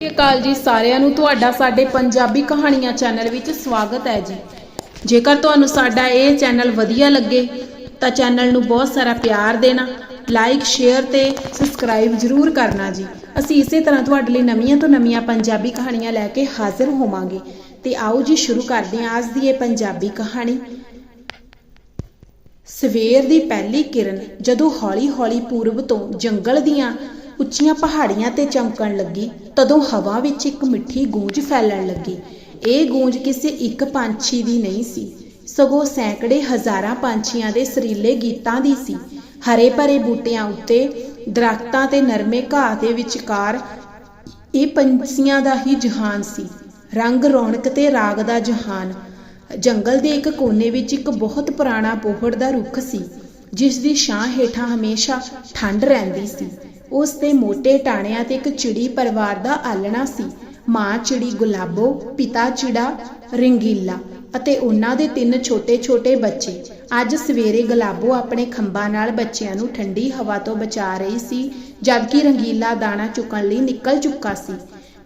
ਸਤਿ ਸ਼੍ਰੀ ਅਕਾਲ ਜੀ ਸਾਰਿਆਂ ਨੂੰ। ਤੁਹਾਡਾ ਸਾਡੇ ਪੰਜਾਬੀ ਕਹਾਣੀਆਂ ਚੈਨਲ ਵਿੱਚ ਸਵਾਗਤ ਹੈ ਜੀ। ਜੇਕਰ ਤੁਹਾਨੂੰ ਸਾਡਾ ਇਹ ਚੈਨਲ ਵਧੀਆ ਲੱਗੇ, ਤਾਂ ਚੈਨਲ ਨੂੰ ਬਹੁਤ ਸਾਰਾ ਪਿਆਰ ਦੇਣਾ ਲਾਈਕ ਸ਼ੇਅਰ ਤੇ ਸਬਸਕ੍ਰਾਈਬ ਜ਼ਰੂਰ ਕਰਨਾ ਜੀ। ਅਸੀਂ ਇਸੇ ਤਰ੍ਹਾਂ ਤੁਹਾਡੇ ਲਈ ਨਵੀਆਂ ਤੋਂ ਨਵੀਆਂ ਪੰਜਾਬੀ ਕਹਾਣੀਆਂ ਲੈ ਕੇ ਹਾਜ਼ਰ ਹੋਵਾਂਗੇ। ਤੇ ਆਓ ਜੀ, ਸ਼ੁਰੂ ਕਰਦੇ ਹਾਂ ਅੱਜ ਦੀ ਇਹ ਪੰਜਾਬੀ ਕਹਾਣੀ। ਸਵੇਰ ਦੀ ਪਹਿਲੀ ਕਿਰਨ ਜਦੋਂ ਹੌਲੀ-ਹੌਲੀ ਪੂਰਬ ਤੋਂ ਜੰਗਲ ਦੀਆਂ ਉੱਚੀਆਂ ਪਹਾੜੀਆਂ ਤੇ ਚਮਕਣ ਲੱਗੀ। ਤਦੋਂ ਹਵਾ ਵਿੱਚ ਇੱਕ ਮਿੱਠੀ ਗੂੰਜ ਫੈਲਣ ਲੱਗੀ। ਇਹ ਗੂੰਜ ਕਿਸੇ ਇੱਕ ਪੰਛੀ ਦੀ ਨਹੀਂ ਸੀ। ਸਗੋਂ ਸੈਂਕੜੇ ਹਜ਼ਾਰਾਂ ਪੰਛੀਆਂ ਦੇ ਸਰੀਲੇ ਗੀਤਾਂ ਦੀ ਸੀ। ਹਰੇ ਭਰੇ ਬੂਟਿਆਂ ਉੱਤੇ, ਦਰਖਤਾਂ ਤੇ ਨਰਮੇ ਘਾਹ ਦੇ ਵਿਚਕਾਰ ਇਹ ਪੰਛੀਆਂ ਦਾ ਹੀ ਜਹਾਨ ਸੀ। ਰੰਗ ਰੌਣਕ ਤੇ ਰਾਗ ਦਾ ਜਹਾਨ। ਜੰਗਲ ਦੇ ਇੱਕ ਕੋਨੇ ਵਿੱਚ ਇੱਕ ਬਹੁਤ ਪੁਰਾਣਾ ਬੋਹੜ ਦਾ ਰੁੱਖ ਸੀ, ਜਿਸ ਦੀ ਛਾਂ ਹੇਠਾਂ ਹਮੇਸ਼ਾ ਠੰਡ ਰਹਿੰਦੀ ਸੀ। ਉਸ ਦੇ ਮੋਟੇ ਟਾਣਿਆਂ ਤੇ ਇੱਕ ਚਿੜੀ ਪਰਿਵਾਰ ਦਾ ਆਲਣਾ ਸੀ। ਮਾਂ ਚਿੜੀ ਗੁਲਾਬੋ, ਪਿਤਾ ਚਿੜਾ, ਰੰਗੀਲਾ ਅਤੇ ਉਹਨਾਂ ਦੇ ਤਿੰਨ ਛੋਟੇ-ਛੋਟੇ ਬੱਚੇ। ਅੱਜ ਸਵੇਰੇ ਗੁਲਾਬੋ ਆਪਣੇ ਖੰਭਾਂ ਨਾਲ ਬੱਚਿਆਂ ਨੂੰ ਠੰਡੀ ਹਵਾ ਤੋਂ ਬਚਾ ਰਹੀ ਸੀ, ਜਦਕਿ ਰੰਗੀਲਾ ਦਾਣਾ ਚੁੱਕਣ ਲਈ ਨਿਕਲ ਚੁੱਕਾ ਸੀ।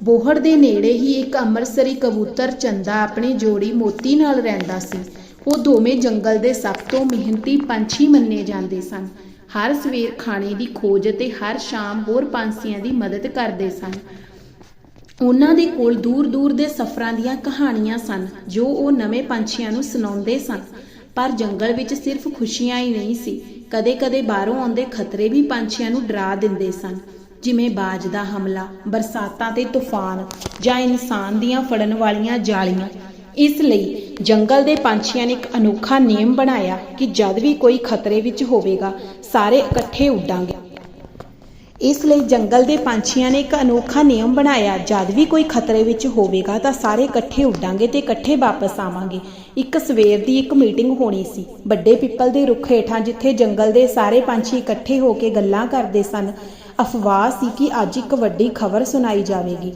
ਬੋਹੜ ਦੇ ਨੇੜੇ ਹੀ ਇੱਕ ਅੰਮ੍ਰਿਤਸਰੀ ਕਬੂਤਰ ਚੰਦਾ ਆਪਣੀ ਜੋੜੀ ਮੋਤੀ ਨਾਲ ਰਹਿੰਦਾ ਸੀ। ਉਹ ਦੋਵੇਂ ਜੰਗਲ ਦੇ ਸਭ ਤੋਂ ਮਿਹਨਤੀ ਪੰਛੀ ਮੰਨੇ ਜਾਂਦੇ ਸਨ। ਹਰ ਸਵੇਰ ਖਾਣੇ ਦੀ ਖੋਜ ਅਤੇ ਹਰ ਸ਼ਾਮ ਹੋਰ ਪੰਛੀਆਂ ਦੀ ਮਦਦ ਕਰਦੇ ਸਨ। ਉਹਨਾਂ ਦੇ ਕੋਲ ਦੂਰ-ਦੂਰ ਦੇ ਸਫ਼ਰਾਂ ਦੀਆਂ ਕਹਾਣੀਆਂ ਸਨ, ਜੋ ਉਹ ਨਵੇਂ ਪੰਛੀਆਂ ਨੂੰ ਸੁਣਾਉਂਦੇ ਸਨ। ਪਰ ਜੰਗਲ ਵਿੱਚ ਸਿਰਫ ਖੁਸ਼ੀਆਂ ਹੀ ਨਹੀਂ ਸੀ। ਕਦੇ-ਕਦੇ ਬਾਹਰੋਂ ਆਉਂਦੇ ਖਤਰੇ ਵੀ ਪੰਛੀਆਂ ਨੂੰ ਡਰਾ ਦਿੰਦੇ ਸਨ, ਜਿਵੇਂ ਬਾਜ ਦਾ ਹਮਲਾ, ਬਰਸਾਤਾਂ ਤੇ ਤੂਫਾਨ ਜਾਂ ਇਨਸਾਨ ਦੀਆਂ ਫੜਨ ਵਾਲੀਆਂ ਜਾਲੀਆਂ। ਇਸ ਲਈ ਜੰਗਲ ਦੇ ਪੰਛੀਆਂ ਨੇ ਇੱਕ ਅਨੋਖਾ ਨਿਯਮ ਬਣਾਇਆ ਕਿ ਜਦ ਵੀ ਕੋਈ ਖਤਰੇ ਵਿੱਚ ਹੋਵੇਗਾ, ਸਾਰੇ ਇਕੱਠੇ ਉੱਡਾਂਗੇ। ਇਸ ਲਈ ਜੰਗਲ ਦੇ ਪੰਛੀਆਂ ਨੇ ਇੱਕ ਅਨੋਖਾ ਨਿਯਮ ਬਣਾਇਆ, ਜਦ ਵੀ ਕੋਈ ਖਤਰੇ ਵਿੱਚ ਹੋਵੇਗਾ ਤਾਂ ਸਾਰੇ ਇਕੱਠੇ ਉੱਡਾਂਗੇ ਤੇ ਇਕੱਠੇ ਵਾਪਸ ਆਵਾਂਗੇ। ਇੱਕ ਸਵੇਰ ਦੀ ਇੱਕ ਮੀਟਿੰਗ ਹੋਣੀ ਸੀ। ਵੱਡੇ ਪਿੱਪਲ ਦੇ ਰੁੱਖ ਹੇਠਾਂ ਜਿੱਥੇ ਜੰਗਲ ਦੇ ਸਾਰੇ ਪੰਛੀ ਇਕੱਠੇ ਹੋ ਕੇ ਗੱਲਾਂ ਕਰਦੇ ਸਨ, ਅਫਵਾਹ ਸੀ ਕਿ ਅੱਜ ਇੱਕ ਵੱਡੀ ਖਬਰ ਸੁਣਾਈ ਜਾਵੇਗੀ।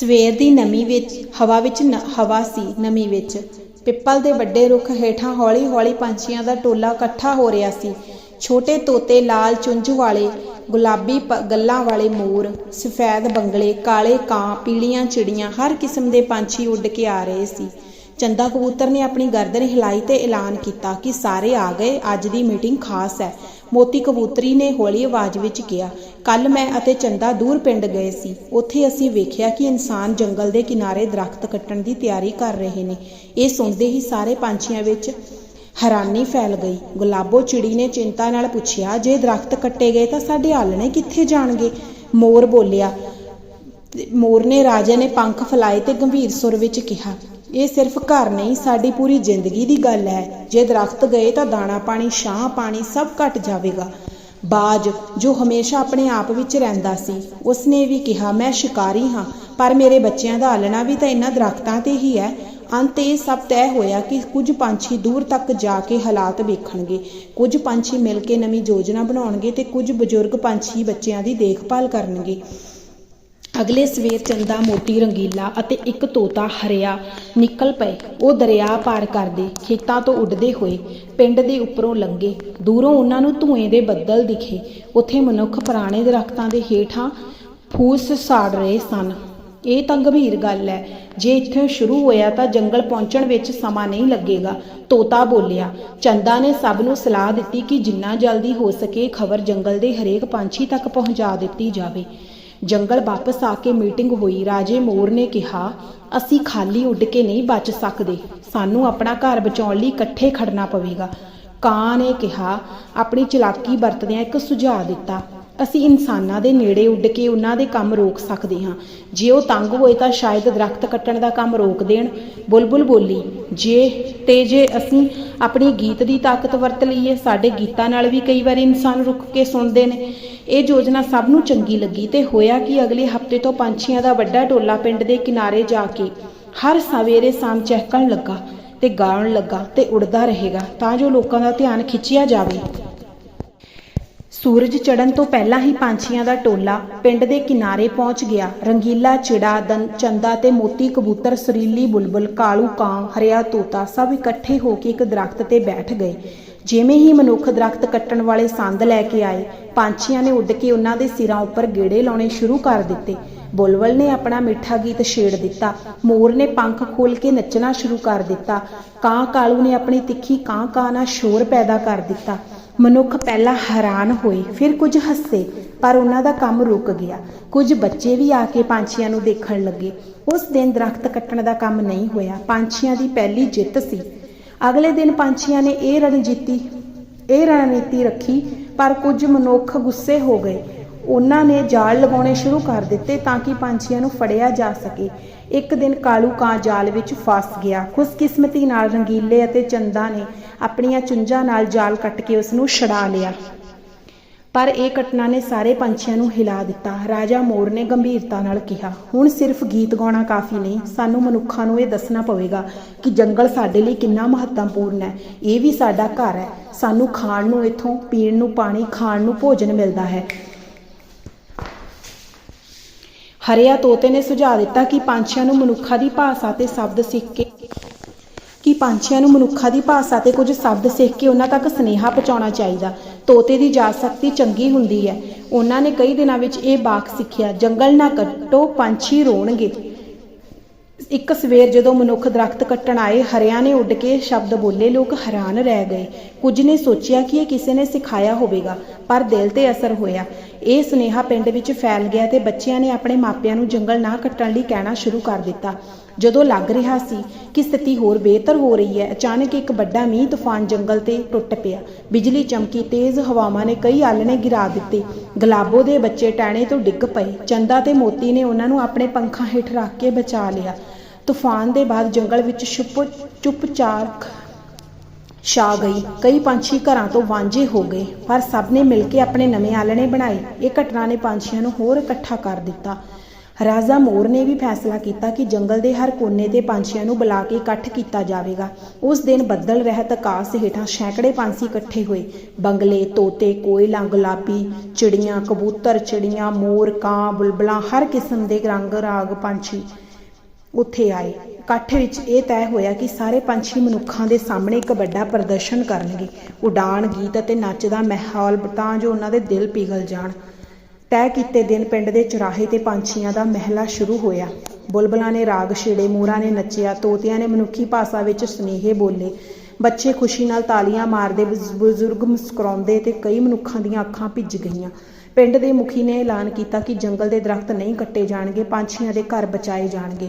ਸਵੇਰ ਦੀ ਨਮੀ ਵਿੱਚ, ਹਵਾ ਵਿੱਚ ਹਵਾ ਸੀ ਨਮੀ ਵਿੱਚ। ਪਿੱਪਲ ਦੇ ਵੱਡੇ ਰੁੱਖ ਹੇਠਾਂ ਹੌਲੀ-ਹੌਲੀ ਪੰਛੀਆਂ ਦਾ ਟੋਲਾ ਇਕੱਠਾ ਹੋ ਰਿਹਾ ਸੀ। ਛੋਟੇ ਤੋਤੇ, ਲਾਲ ਚੁੰਝ ਵਾਲੇ, ਗੁਲਾਬੀ ਗੱਲਾਂ ਵਾਲੇ ਮੋਰ, ਸਫੈਦ ਬੰਗਲੇ, ਕਾਲੇ ਕਾਂ, ਪੀਲੀਆਂ ਚਿੜੀਆਂ, ਹਰ ਕਿਸਮ ਦੇ ਪੰਛੀ ਉੱਡ ਕੇ ਆ ਰਹੇ ਸੀ। ਚੰਦਾ ਕਬੂਤਰ ਨੇ ਆਪਣੀ ਗਰਦਨ ਹਿਲਾਈ ਤੇ ਐਲਾਨ ਕੀਤਾ ਕਿ ਸਾਰੇ ਆ ਗਏ, ਅੱਜ ਦੀ ਮੀਟਿੰਗ ਖਾਸ ਹੈ। ਮੋਤੀ ਕਬੂਤਰੀ ਨੇ ਹੌਲੀ ਆਵਾਜ਼ ਵਿੱਚ ਕਿਹਾ ਕੱਲ ਮੈਂ ਅਤੇ ਚੰਦਾ ਦੂਰ ਪਿੰਡ ਗਏ ਸੀ। ਉੱਥੇ ਅਸੀਂ ਵੇਖਿਆ ਕਿ ਇਨਸਾਨ ਜੰਗਲ ਦੇ ਕਿਨਾਰੇ ਦਰਖਤ ਕੱਟਣ ਦੀ ਤਿਆਰੀ ਕਰ ਰਹੇ ਨੇ। ਇਹ ਸੁਣਦੇ ਹੀ ਸਾਰੇ ਪੰਛੀਆਂ ਵਿੱਚ ਹੈਰਾਨੀ ਫੈਲ ਗਈ। ਗੁਲਾਬੋ ਚਿੜੀ ਨੇ ਚਿੰਤਾ ਨਾਲ ਪੁੱਛਿਆ, ਜੇ ਦਰਖਤ ਕੱਟੇ ਗਏ ਤਾਂ ਸਾਡੇ ਆਲਣੇ ਕਿੱਥੇ ਜਾਣਗੇ? ਮੋਰ ਬੋਲਿਆ ਤੇ ਮੋਰ ਨੇ ਰਾਜੇ ਨੇ ਪੰਖ ਫੈਲਾਏ ਤੇ ਗੰਭੀਰ ਸੁਰ ਵਿੱਚ ਕਿਹਾ ਇਹ ਸਿਰਫ ਘਰ ਨਹੀਂ, ਸਾਡੀ ਪੂਰੀ ਜ਼ਿੰਦਗੀ ਦੀ ਗੱਲ ਹੈ। ਜੇ ਦਰਖਤ ਗਏ ਤਾਂ ਦਾਣਾ ਪਾਣੀ, ਛਾਂ ਪਾਣੀ ਸਭ ਘਟ ਜਾਵੇਗਾ। ਬਾਜ, ਜੋ ਹਮੇਸ਼ਾ ਆਪਣੇ ਆਪ ਵਿੱਚ ਰਹਿੰਦਾ ਸੀ, ਉਸਨੇ ਵੀ ਕਿਹਾ, ਮੈਂ ਸ਼ਿਕਾਰੀ ਹਾਂ, ਪਰ ਮੇਰੇ ਬੱਚਿਆਂ ਦਾ ਆਲਣਾ ਵੀ ਤਾਂ ਇਹਨਾਂ ਦਰਖਤਾਂ ਤੇ ਹੀ ਹੈ। ਅੰਤ ਇਹ ਸਭ ਤੈਅ ਹੋਇਆ ਕਿ ਕੁਝ ਪੰਛੀ ਦੂਰ ਤੱਕ ਜਾ ਕੇ ਹਾਲਾਤ ਵੇਖਣਗੇ। ਕੁਝ ਪੰਛੀ ਮਿਲ ਕੇ ਨਵੀਂ ਯੋਜਨਾ ਬਣਾਉਣਗੇ ਤੇ ਕੁਝ ਬਜ਼ੁਰਗ ਪੰਛੀ ਬੱਚਿਆਂ ਦੀ ਦੇਖਭਾਲ ਕਰਨਗੇ। ਅਗਲੇ ਸਵੇਰ ਚੰਦਾ ਮੋਟੀ ਰੰਗੀਲਾ ਅਤੇ ਇੱਕ ਤੋਤਾ ਹਰਿਆ ਨਿਕਲ ਪਏ। ਉਹ ਦਰਿਆ ਪਾਰ ਕਰਦੇ ਖੇਤਾਂ ਤੋਂ ਉੱਡਦੇ ਹੋਏ ਪਿੰਡ ਦੇ ਉੱਪਰੋਂ ਲੰਘੇ। ਦੂਰੋਂ ਉਹਨਾਂ ਨੂੰ ਧੂਏ ਦੇ ਬੱਦਲ ਦਿਖੇ। ਉੱਥੇ ਮਨੁੱਖ ਪੁਰਾਣੇ ਦਰਖਤਾਂ ਦੇ ਹੇਠਾਂ ਫੂਸ ਸਾੜ ਰਹੇ ਸਨ। ਇਹ ਤਾਂ ਗੰਭੀਰ ਗੱਲ ਹੈ। ਜੇ ਇੱਥੇ ਸ਼ੁਰੂ ਹੋਇਆ ਤਾਂ ਜੰਗਲ ਪਹੁੰਚਣ ਵਿੱਚ ਸਮਾਂ ਨਹੀਂ ਲੱਗੇਗਾ, ਤੋਤਾ ਬੋਲਿਆ। ਚੰਦਾ ਨੇ ਸਭ ਨੂੰ ਸਲਾਹ ਦਿੱਤੀ ਕਿ ਜਿੰਨਾ ਜਲਦੀ ਹੋ ਸਕੇ ਖਬਰ ਜੰਗਲ ਦੇ ਹਰੇਕ ਪੰਛੀ ਤੱਕ ਪਹੁੰਚਾ ਦਿੱਤੀ ਜਾਵੇ। ਜੰਗਲ ਵਾਪਸ ਆ ਕੇ ਮੀਟਿੰਗ ਹੋਈ। ਰਾਜੇ ਮੋਰ ਨੇ ਕਿਹਾ, ਅਸੀਂ ਖਾਲੀ ਉੱਡ ਕੇ ਨਹੀਂ ਬਚ ਸਕਦੇ। ਸਾਨੂੰ ਆਪਣਾ ਘਰ ਬਚਾਉਣ ਲਈ ਇਕੱਠੇ ਖੜਨਾ ਪਵੇਗਾ। ਕਾਂ ਨੇ ਕਿਹਾ, ਆਪਣੀ ਚਲਾਕੀ ਵਰਤਦਿਆਂ ਇੱਕ ਸੁਝਾਅ ਦਿੱਤਾ। ਅਸੀਂ ਇਨਸਾਨਾਂ ਦੇ ਨੇੜੇ ਉੱਡ ਕੇ ਉਹਨਾਂ ਦੇ ਕੰਮ ਰੋਕ ਸਕਦੇ ਹਾਂ। ਜੇ ਉਹ ਤੰਗ ਹੋਏ ਤਾਂ ਸ਼ਾਇਦ ਦਰਖਤ ਕੱਟਣ ਦਾ ਕੰਮ ਰੋਕ ਦੇਣ। ਬੁਲਬੁਲ ਬੋਲੀ, ਜੇ ਤੇ ਜੇ ਅਸੀਂ ਆਪਣੀ ਗੀਤ ਦੀ ਤਾਕਤ ਵਰਤ ਲਈਏ, ਸਾਡੇ ਗੀਤਾਂ ਨਾਲ ਵੀ ਕਈ ਵਾਰੀ ਇਨਸਾਨ ਰੁਕ ਕੇ ਸੁਣਦੇ ਨੇ। ਇਹ ਯੋਜਨਾ ਸਭ ਨੂੰ ਚੰਗੀ ਲੱਗੀ ਤੇ ਹੋਇਆ ਕਿ ਅਗਲੇ ਹਫ਼ਤੇ ਤੋਂ ਪੰਛੀਆਂ ਦਾ ਵੱਡਾ ਟੋਲਾ ਪਿੰਡ ਦੇ ਕਿਨਾਰੇ ਜਾ ਕੇ ਹਰ ਸਵੇਰੇ ਸ਼ਾਮ ਚਹਿਕਣ ਲੱਗਾ ਤੇ ਗਾਉਣ ਲੱਗਾ ਤੇ ਉੜਦਾ ਰਹੇਗਾ, ਤਾਂ ਜੋ ਲੋਕਾਂ ਦਾ ਧਿਆਨ ਖਿੱਚਿਆ ਜਾਵੇ। ਸੂਰਜ ਚੜਨ ਤੋਂ ਪਹਿਲਾਂ ਹੀ ਪੰਛੀਆਂ ਦਾ ਟੋਲਾ ਪਿੰਡ ਦੇ ਕਿਨਾਰੇ ਪਹੁੰਚ ਗਿਆ। ਰੰਗੀਲਾ ਚਿੜਾ ਦਨ ਚੰਦਾ ਤੇ ਮੋਤੀ ਕਬੂਤਰ, ਸਰੀਲੀ ਬੁਲਬੁਲ, ਕਾਲੂ ਕਾਂ ਹਰਿਆ ਤੋਤਾ ਸਭ ਇਕੱਠੇ ਹੋ ਕੇ ਇੱਕ ਦਰਖਤ ਤੇ ਬੈਠ ਗਏ। ਜਿਵੇਂ ਹੀ ਮਨੁੱਖ ਦਰਖਤ ਕੱਟਣ ਵਾਲੇ ਸੰਦ ਲੈ ਕੇ ਆਏ, ਪੰਛੀਆਂ ਨੇ ਉੱਡ ਕੇ ਉਹਨਾਂ ਦੇ ਸਿਰਾਂ ਉੱਪਰ ਗੇੜੇ ਲਾਉਣੇ ਸ਼ੁਰੂ ਕਰ ਦਿੱਤੇ। ਬੁਲਬੁਲ ਨੇ ਆਪਣਾ ਮਿੱਠਾ ਗੀਤ ਛੇੜ ਦਿੱਤਾ। ਮੋਰ ਨੇ ਪੰਖ ਖੋਲ ਕੇ ਨੱਚਣਾ ਸ਼ੁਰੂ ਕਰ ਦਿੱਤਾ। ਕਾਂ ਕਾਲੂ ਨੇ ਆਪਣੀ ਤਿੱਖੀ ਕਾਂ ਕਾਂ ਨਾਲ ਸ਼ੋਰ ਪੈਦਾ ਕਰ ਦਿੱਤਾ। ਮਨੁੱਖ ਪਹਿਲਾਂ ਹੈਰਾਨ ਹੋਏ, ਫਿਰ ਕੁਝ ਹੱਸੇ, ਪਰ ਉਹਨਾਂ ਦਾ ਕੰਮ ਰੁਕ ਗਿਆ। ਕੁਝ ਬੱਚੇ ਵੀ ਆ ਕੇ ਪੰਛੀਆਂ ਨੂੰ ਦੇਖਣ ਲੱਗੇ। ਉਸ ਦਿਨ ਦਰਖਤ ਕੱਟਣ ਦਾ ਕੰਮ ਨਹੀਂ ਹੋਇਆ। ਪੰਛੀਆਂ ਦੀ ਪਹਿਲੀ ਜਿੱਤ ਸੀ। ਅਗਲੇ ਦਿਨ ਪੰਛੀਆਂ ਨੇ ਇਹ ਰਣਜੀਤੀ, ਇਹ ਰਣਨੀਤੀ ਰੱਖੀ, ਪਰ ਕੁਝ ਮਨੁੱਖ ਗੁੱਸੇ ਹੋ ਗਏ। ਉਹਨਾਂ ਨੇ ਜਾਲ ਲਗਾਉਣੇ ਸ਼ੁਰੂ ਕਰ ਦਿੱਤੇ ਤਾਂ ਕਿ ਪੰਛੀਆਂ ਨੂੰ ਫੜਿਆ ਜਾ ਸਕੇ। ਇੱਕ ਦਿਨ ਕਾਲੂ ਕਾਂ ਜਾਲ ਵਿੱਚ ਫਸ ਗਿਆ। ਖੁਸ਼ਕਿਸਮਤੀ ਨਾਲ ਰੰਗੀਲੇ ਅਤੇ ਚੰਦਾ ਨੇ ਆਪਣੀਆਂ ਚੁੰਝਾਂ ਨਾਲ ਜਾਲ ਕੱਟ ਕੇ ਉਸ ਨੂੰ ਛਡਾ ਲਿਆ। ਪਰ ਇਹ ਘਟਨਾ ਨੇ ਸਾਰੇ ਪੰਛੀਆਂ ਨੂੰ ਹਿਲਾ ਦਿੱਤਾ। ਰਾਜਾ ਮੋਰ ਨੇ ਗੰਭੀਰਤਾ ਨਾਲ ਕਿਹਾ, ਹੁਣ ਸਿਰਫ ਗੀਤ ਗਾਉਣਾ ਕਾਫੀ ਨਹੀਂ, ਸਾਨੂੰ ਮਨੁੱਖਾਂ ਨੂੰ ਇਹ ਦੱਸਣਾ ਪਵੇਗਾ ਕਿ ਜੰਗਲ ਸਾਡੇ ਲਈ ਕਿੰਨਾ ਮਹੱਤਵਪੂਰਨ ਹੈ। ਇਹ ਵੀ ਸਾਡਾ ਘਰ ਹੈ। ਸਾਨੂੰ ਖਾਣ ਨੂੰ ਇੱਥੋਂ, ਪੀਣ ਨੂੰ ਪਾਣੀ, ਖਾਣ ਨੂੰ ਭੋਜਨ ਮਿਲਦਾ ਹੈ। ਹਰਿਆ ਤੋਤੇ ਨੇ ਸੁਝਾਅ ਦਿੱਤਾ ਕਿ ਪੰਛੀਆਂ ਨੂੰ ਮਨੁੱਖਾਂ ਦੀ ਭਾਸ਼ਾ ਤੇ ਸ਼ਬਦ ਸਿੱਖ ਕੇ ਕਿ ਪੰਛੀਆਂ ਨੂੰ ਮਨੁੱਖਾਂ ਦੀ ਭਾਸ਼ਾ ਤੇ ਕੁਝ ਸ਼ਬਦ ਸਿੱਖ ਕੇ ਉਹਨਾਂ ਤੱਕ ਸੁਨੇਹਾ ਪਹੁੰਚਾਉਣਾ ਚਾਹੀਦਾ। ਤੋਤੇ ਦੀ ਯਾਦ ਸ਼ਕਤੀ ਚੰਗੀ ਹੁੰਦੀ ਹੈ। ਉਹਨਾਂ ਨੇ ਕਈ ਦਿਨਾਂ ਵਿੱਚ ਇਹ ਬਾਕ ਸਿੱਖਿਆ, ਜੰਗਲ ਨਾ ਕੱਟੋ, ਪੰਛੀ ਰੋਣਗੇ। ਇੱਕ ਸਵੇਰ ਜਦੋਂ ਮਨੁੱਖ ਦਰਖਤ ਕੱਟਣ ਆਏ ਹਰਿਆਂ ਨੇ ਉੱਡ ਕੇ ਸ਼ਬਦ ਬੋਲੇ ਲੋਕ ਹੈਰਾਨ ਰਹਿ ਗਏ। ਕੁਝ ਨੇ ਸੋਚਿਆ ਕਿ ਇਹ ਕਿਸੇ ਨੇ ਸਿਖਾਇਆ ਹੋਵੇਗਾ, ਪਰ ਦਿਲ ਤੇ ਅਸਰ ਹੋਇਆ। ਇਹ ਸੁਨੇਹਾ ਪਿੰਡ ਵਿੱਚ ਫੈਲ ਗਿਆ ਤੇ ਬੱਚਿਆਂ ਨੇ ਆਪਣੇ ਮਾਪਿਆਂ ਨੂੰ ਜੰਗਲ ਨਾ ਕੱਟਣ ਲਈ ਕਹਿਣਾ ਸ਼ੁਰੂ ਕਰ ਦਿੱਤਾ। ਜਦੋਂ ਲੱਗ ਰਿਹਾ ਸੀ ਕਿ ਸਥਿਤੀ ਹੋਰ ਬਿਹਤਰ ਹੋ ਰਹੀ ਹੈ, ਅਚਾਨਕ ਇੱਕ ਵੱਡਾ ਮੀਂਹ ਤੂਫਾਨ ਜੰਗਲ ਤੇ ਟੁੱਟ ਪਿਆ। ਬਿਜਲੀ ਚਮਕੀ, ਤੇਜ਼ ਹਵਾਵਾਂ ਨੇ ਕਈ ਆਲਣੇ ਗਿਰਾ ਦਿੱਤੇ। ਗੁਲਾਬੋ ਦੇ ਬੱਚੇ ਟਾਣੇ ਤੋਂ ਡਿੱਗ ਪਏ। ਚੰਦਾ ਤੇ ਮੋਤੀ ਨੇ ਉਹਨਾਂ ਨੂੰ ਆਪਣੇ ਪੰਖਾਂ ਹੇਠ ਰੱਖ ਕੇ ਬਚਾ ਲਿਆ। ਤੂਫਾਨ ਦੇ ਬਾਅਦ ਜੰਗਲ ਵਿੱਚ ਚੁੱਪ ਚੁੱਪਚਾਪ ਛਾ ਗਈ। ਕਈ ਪੰਛੀ ਘਰਾਂ ਤੋਂ ਵਾਂਝੇ ਹੋ ਗਏ, ਪਰ ਸਭ ਨੇ ਮਿਲ ਕੇ ਆਪਣੇ ਨਵੇਂ ਆਲਣੇ ਬਣਾਏ। ਇਹ ਘਟਨਾ ਨੇ ਪੰਛੀਆਂ ਨੂੰ ਹੋਰ ਇਕੱਠਾ ਕਰ ਦਿੱਤਾ। ਰਾਜਾ ਮੋਰ ਨੇ ਵੀ ਫੈਸਲਾ ਕੀਤਾ ਕਿ ਜੰਗਲ ਦੇ ਹਰ ਕੋਨੇ ਤੇ ਪੰਛੀਆਂ ਨੂੰ ਬੁਲਾ ਕੇ ਇਕੱਠ ਕੀਤਾ ਜਾਵੇਗਾ। ਉਸ ਦਿਨ ਬੱਦਲ ਰਹਿਤ ਆਕਾਸ਼ ਹੇਠਾਂ ਸੈਂਕੜੇ ਪੰਛੀ ਇਕੱਠੇ ਹੋਏ। ਬੰਗਲੇ, ਤੋਤੇ, ਕੋਇਲਾਂ, ਗੁਲਾਬੀ, ਚਿੜੀਆਂ, ਕਬੂਤਰ, ਚਿੜੀਆਂ, ਮੋਰ, ਕਾਂ, ਬੁਲਬਲਾਂ, ਹਰ ਕਿਸਮ ਦੇ ਰੰਗ ਰਾਗ ਪੰਛੀ ਉੱਥੇ ਆਏ। ਇਕੱਠ ਵਿੱਚ ਇਹ ਤੈਅ ਹੋਇਆ ਕਿ ਸਾਰੇ ਪੰਛੀ ਮਨੁੱਖਾਂ ਦੇ ਸਾਹਮਣੇ ਇੱਕ ਵੱਡਾ ਪ੍ਰਦਰਸ਼ਨ ਕਰਨਗੇ। ਉਡਾਣ ਗੀਤ ਅਤੇ ਨੱਚ ਦਾ ਮਾਹੌਲ, ਤਾਂ ਜੋ ਉਹਨਾਂ ਦੇ ਦਿਲ ਪਿਘਲ ਜਾਣ। ਤੈਅ ਕੀਤੇ ਦਿਨ ਪਿੰਡ ਦੇ ਚੁਰਾਹੇ ਤੇ ਪੰਛੀਆਂ ਦਾ ਮਹਿਲਾ ਸ਼ੁਰੂ ਹੋਇਆ। ਬੁਲਬੁਲਾਂ ਨੇ ਰਾਗ ਛੇੜੇ, ਮੋਰਾਂ ਨੇ ਨੱਚਿਆ, ਤੋਤਿਆਂ ਨੇ ਮਨੁੱਖੀ ਭਾਸ਼ਾ ਵਿੱਚ ਸੁਨੇਹੇ ਬੋਲੇ। ਬੱਚੇ ਖੁਸ਼ੀ ਨਾਲ ਤਾਲੀਆਂ ਮਾਰਦੇ ਬਜ਼ੁਰਗ ਮੁਸਕਰਾਉਂਦੇ ਤੇ ਕਈ ਮਨੁੱਖਾਂ ਦੀਆਂ ਅੱਖਾਂ ਭਿੱਜ ਗਈਆਂ। ਪਿੰਡ ਦੇ ਮੁਖੀ ਨੇ ਐਲਾਨ ਕੀਤਾ ਕਿ ਜੰਗਲ ਦੇ ਦਰਖਤ ਨਹੀਂ ਕੱਟੇ ਜਾਣਗੇ, ਪੰਛੀਆਂ ਦੇ ਘਰ ਬਚਾਏ ਜਾਣਗੇ।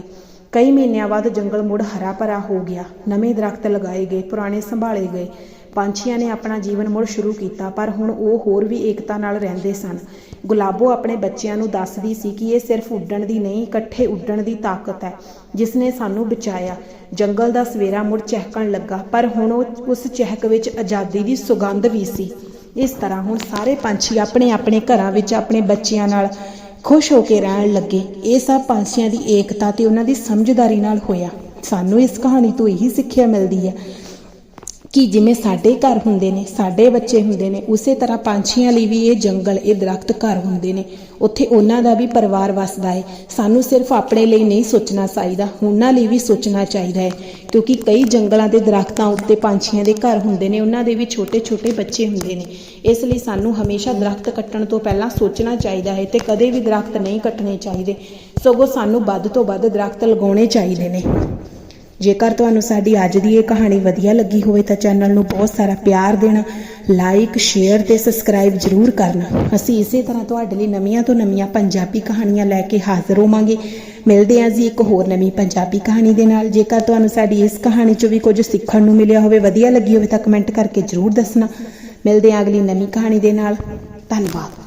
ਕਈ ਮਹੀਨਿਆਂ ਬਾਅਦ ਜੰਗਲ ਮੁੜ ਹਰਾ ਭਰਾ ਹੋ ਗਿਆ। ਨਵੇਂ ਦਰਖਤ ਲਗਾਏ ਗਏ, ਪੁਰਾਣੇ ਸੰਭਾਲੇ ਗਏ। ਪੰਛੀਆਂ ਨੇ ਆਪਣਾ ਜੀਵਨ ਮੁੜ ਸ਼ੁਰੂ ਕੀਤਾ, ਪਰ ਹੁਣ ਉਹ ਹੋਰ ਵੀ ਏਕਤਾ ਨਾਲ ਰਹਿੰਦੇ ਸਨ। ਗੁਲਾਬੋ ਆਪਣੇ ਬੱਚਿਆਂ ਨੂੰ ਦੱਸਦੀ ਸੀ ਕਿ ਇਹ ਸਿਰਫ ਉੱਡਣ ਦੀ ਨਹੀਂ, ਇਕੱਠੇ ਉੱਡਣ ਦੀ ਤਾਕਤ ਹੈ, ਜਿਸ ਨੇ ਸਾਨੂੰ ਬਚਾਇਆ। ਜੰਗਲ ਦਾ ਸਵੇਰਾ ਮੁੜ ਚਹਿਕਣ ਲੱਗਾ, ਪਰ ਹੁਣ ਉਹ- ਉਸ ਚਹਿਕ ਵਿੱਚ ਆਜ਼ਾਦੀ ਦੀ ਸੁਗੰਧ ਵੀ ਸੀ। ਇਸ ਤਰ੍ਹਾਂ ਹੁਣ ਸਾਰੇ ਪੰਛੀ ਆਪਣੇ ਆਪਣੇ ਘਰਾਂ ਵਿੱਚ, ਆਪਣੇ ਬੱਚਿਆਂ ਨਾਲ ਖੁਸ਼ ਹੋ ਕੇ ਰਹਿਣ ਲੱਗੇ। ਇਹ ਸਭ ਪੰਛੀਆਂ ਦੀ ਏਕਤਾ ਤੇ ਉਹਨਾਂ ਦੀ ਸਮਝਦਾਰੀ ਨਾਲ ਹੋਇਆ। ਸਾਨੂੰ ਇਸ ਕਹਾਣੀ ਤੋਂ ਇਹੀ ਸਿੱਖਿਆ ਮਿਲਦੀ ਹੈ ਕਿ ਜਿਵੇਂ ਸਾਡੇ ਘਰ ਹੁੰਦੇ ਨੇ, ਸਾਡੇ ਬੱਚੇ ਹੁੰਦੇ ਨੇ, ਉਸੇ ਤਰ੍ਹਾਂ ਪੰਛੀਆਂ ਲਈ ਵੀ ਇਹ ਜੰਗਲ, ਇਹ ਦਰਖਤ ਘਰ ਹੁੰਦੇ ਨੇ। ਉੱਥੇ ਉਹਨਾਂ ਦਾ ਵੀ ਪਰਿਵਾਰ ਵਸਦਾ ਹੈ ਸਾਨੂੰ ਸਿਰਫ ਆਪਣੇ ਲਈ ਨਹੀਂ ਸੋਚਣਾ ਚਾਹੀਦਾ, ਉਹਨਾਂ ਲਈ ਵੀ ਸੋਚਣਾ ਚਾਹੀਦਾ ਹੈ ਕਿਉਂਕਿ ਕਈ ਜੰਗਲਾਂ ਦੇ ਦਰਖਤਾਂ ਉੱਤੇ ਪੰਛੀਆਂ ਦੇ ਘਰ ਹੁੰਦੇ ਨੇ, ਉਹਨਾਂ ਦੇ ਵੀ ਛੋਟੇ-ਛੋਟੇ ਬੱਚੇ ਹੁੰਦੇ ਨੇ। ਇਸ ਲਈ ਸਾਨੂੰ ਹਮੇਸ਼ਾ ਦਰਖਤ ਕੱਟਣ ਤੋਂ ਪਹਿਲਾਂ ਸੋਚਣਾ ਚਾਹੀਦਾ ਹੈ ਤੇ ਕਦੇ ਵੀ ਦਰਖਤ ਨਹੀਂ ਕੱਟਣੇ ਚਾਹੀਦੇ। ਸਗੋਂ ਸਾਨੂੰ ਵੱਧ ਤੋਂ ਵੱਧ ਦਰਖਤ ਲਗਾਉਣੇ ਚਾਹੀਦੇ ਨੇ। ਜੇਕਰ ਤੁਹਾਨੂੰ ਸਾਡੀ ਅੱਜ ਦੀ ਇਹ ਕਹਾਣੀ ਵਧੀਆ ਲੱਗੀ ਹੋਵੇ ਤਾਂ ਚੈਨਲ ਨੂੰ ਬਹੁਤ ਸਾਰਾ ਪਿਆਰ ਦੇਣਾ ਲਾਈਕ ਸ਼ੇਅਰ ਤੇ ਸਬਸਕ੍ਰਾਈਬ ਜ਼ਰੂਰ ਕਰਨਾ। ਅਸੀਂ ਇਸੇ ਤਰ੍ਹਾਂ ਤੁਹਾਡੇ ਲਈ ਨਵੀਆਂ ਤੋਂ ਨਵੀਆਂ ਪੰਜਾਬੀ ਕਹਾਣੀਆਂ ਲੈ ਕੇ ਹਾਜ਼ਰ ਹੋਵਾਂਗੇ। ਮਿਲਦੇ ਹਾਂ ਜੀ ਇੱਕ ਹੋਰ ਨਵੀਂ ਪੰਜਾਬੀ ਕਹਾਣੀ ਦੇ ਨਾਲ। ਜੇਕਰ ਤੁਹਾਨੂੰ ਸਾਡੀ ਇਸ ਕਹਾਣੀ 'ਚੋਂ ਵੀ ਕੁਝ ਸਿੱਖਣ ਨੂੰ ਮਿਲਿਆ ਹੋਵੇ, ਵਧੀਆ ਲੱਗੀ ਹੋਵੇ ਤਾਂ ਕਮੈਂਟ ਕਰਕੇ ਜ਼ਰੂਰ ਦੱਸਣਾ। ਮਿਲਦੇ ਹਾਂ ਅਗਲੀ ਨਵੀਂ ਕਹਾਣੀ ਦੇ ਨਾਲ। ਧੰਨਵਾਦ।